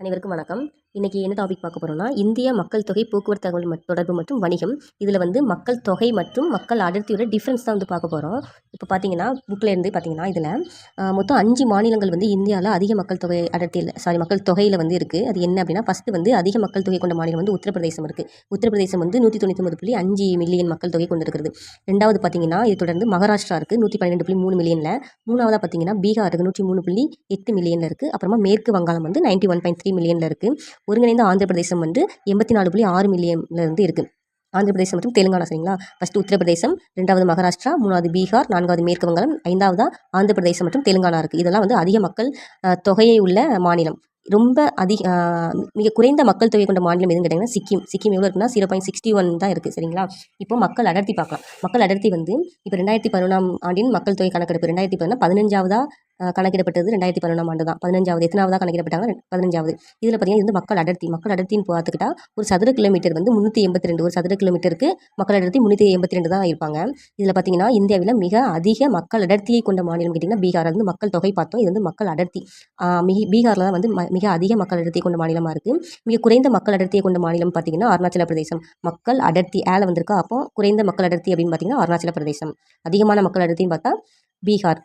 அனைவருக்கும் வணக்கம். இன்றைக்கி என்ன டாபிக் பார்க்க போகிறோம்னா இந்திய மக்கள் தொகை போக்குவரத்து தகவல் தொடர்பு மற்றும் வணிகம். இதில் வந்து மக்கள் தொகை மற்றும் மக்கள் அடர்த்தியோட டிஃப்ரென்ஸ் தான் வந்து பார்க்க போகிறோம் இப்போ பார்த்தீங்கன்னா புக்கில் இருந்து பார்த்தீங்கன்னா இதில் மொத்தம் அஞ்சு மாநிலங்கள் வந்து இந்தியாவில் அதிக மக்கள் தொகை அடர்த்தியில் சாரி மக்கள் தொகையில் வந்து இருக்குது அது என்ன அப்படின்னா ஃபஸ்ட்டு வந்து அதிக மக்கள் தொகை கொண்ட மாநிலம் வந்து உத்தரப்பிரதேசம் இருக்குது உத்தரப்பிரதேசம் வந்து நூற்றி தொண்ணூற்றி புள்ளி அஞ்சு மில்லியன் மக்கள் தொகை கொண்டு இருக்கிறது ரெண்டாவது பார்த்தீங்கன்னா இது தொடர்ந்து மகாராஷ்டிரா இருக்குது நூற்றி பன்னெண்டு புள்ளி மூணு மில்லியனில் மூணாவதாக பார்த்தீங்கன்னா பீகார் இருக்குது நூற்றி மூணு புள்ளி எட்டு மில்லியனில் இருக்குது அப்புறமா மேற்கு வங்காளம் வந்து நைன்ட்டி ஒன் பாயிண்ட் த்ரீ மில்லியனில் இருக்குது ஒருங்கிணைந்த ஆந்திர பிரதேசம் வந்து எண்பத்தி நாலு புள்ளி ஆறு மில்லியனில் இருந்து இருக்குது ஆந்திர பிரதேசம் மற்றும் தெலுங்கானா சரிங்களா? ஃபஸ்ட்டு உத்தரப்பிரதேசம் ரெண்டாவது மகாராஷ்டிரா மூணாவது பீகார் நான்காவது மேற்கு வங்காளம் ஐந்தாவதாக ஆந்திர பிரதேசம் மற்றும் தெலுங்கானா இருக்குது இதெல்லாம் வந்து அதிக மக்கள் தொகையை உள்ள மாநிலம். ரொம்ப அதிக மிக குறைந்த மக்கள் தொகை கொண்ட மாநிலம் எதுன்னு கேட்டிங்கன்னா சிக்கிம். சிக்கிம் எவ்வளோ இருக்குன்னா ஜீரோ பாயிண்ட் சிக்ஸ்டி ஒன் தான் இருக்குது சரிங்களா? இப்போ மக்கள் அடர்த்தி பார்க்கலாம். மக்கள் அடர்த்தி வந்து இப்போ ரெண்டாயிரத்தி பதினொன்றாம் ஆண்டின் மக்கள் தொகை கணக்கெடுப்பு ரெண்டாயிரத்தி பதினா பதினஞ்சாவதா கணக்கிடப்பட்டது ரெண்டாயிரத்தி பதினொன்றாம் ஆண்டு தான் பதினஞ்சாவது எத்தனாவதாக கணக்கிடப்பட்டாங்க? பதினஞ்சாவது. இதில் பார்த்தீங்கன்னா இது வந்து மக்கள் அடர்த்தி. மக்கள் அடர்த்தின்னு பார்த்துக்கிட்டா ஒரு சதுர கிலோமீட்டர் வந்து முந்நூற்றி எண்பத்தி ரெண்டு ஒரு சதுர கிலோமீட்டருக்கு மக்கள் அடர்த்தி முந்நூற்றி எண்பத்தி ரெண்டு தான் இருப்பாங்க. இதில் பார்த்தீங்கன்னா இந்தியாவில் மிக அதிக மக்கள் அடர்த்தியை கொண்ட மாநிலம் கேட்டிங்கன்னா பீகார். வந்து மக்கள் தொகை பார்த்தோம். இது வந்து மக்கள் அடர்த்தி. மிக பீகாரில் தான் வந்து மிக அதிக மக்கள் அடர்த்தியை கொண்ட மாநிலமாக இருக்குது மிக குறைந்த மக்கள் அடர்த்தியை கொண்ட மாநிலம் பார்த்தீங்கன்னா அருணாச்சல பிரதேசம். மக்கள் அடர்த்தி ஏழை வந்திருக்கா? அப்போ குறைந்த மக்கள் அடர்த்தி அப்படின்னு பார்த்தீங்கன்னா அருணாச்சல பிரதேசம். அதிகமான மக்கள் அடர்த்தின்னு பார்த்தா பீகார்.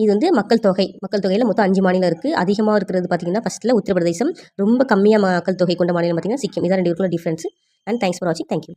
இது வந்து மக்கள் தொகை. மக்கள் தொகையில் மொத்தம் அஞ்சு மாநிலம் இருக்குது அதிகமாக இருக்கிறது பார்த்தீங்கன்னா ஃபஸ்ட்டில் உத்தரப்பிரதேசம். ரொம்ப கம்மியாக மக்கள் தொகை கொண்ட மாநிலம் பார்த்தீங்கன்னா சிக்கிம். இதான் ரெண்டு பேருக்குள்ள டிஃப்ரென்ஸ் அண்ட் தேங்க்ஸ் ஃபார் வாட்சிங் தேங்க்யூ